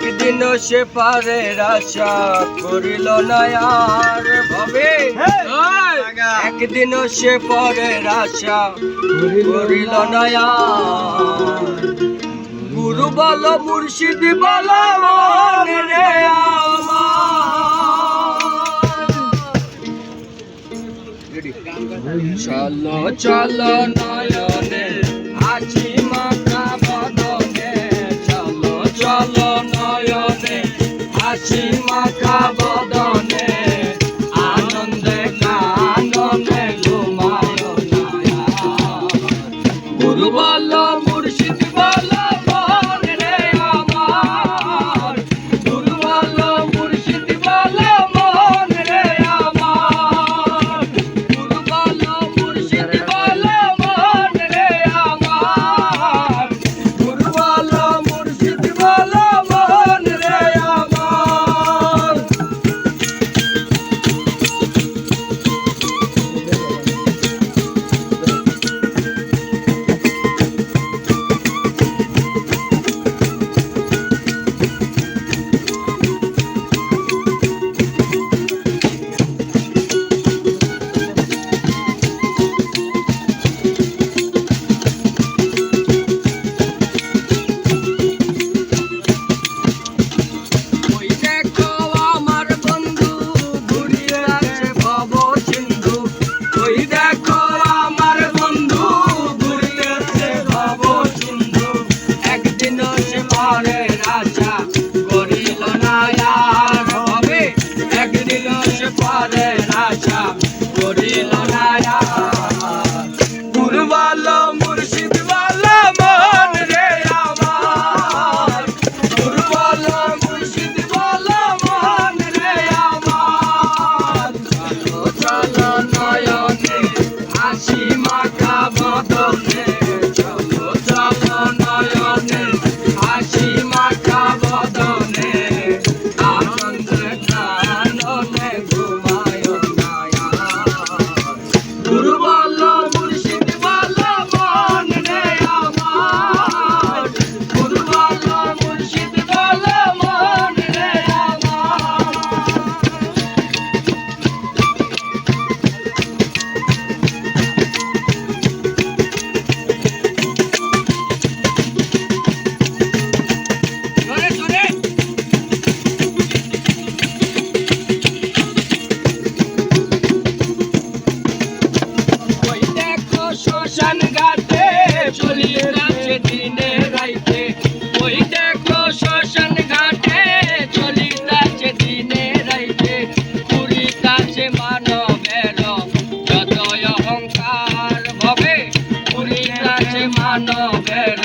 একদিন সে পারে আশা করিল না আর ভাবে। একদিন সে পরে আশা করিল না আর। গুরু বল মুর্শিদ বল রে চলো চলো নয়নে হাসি মাখা গুরু মানবের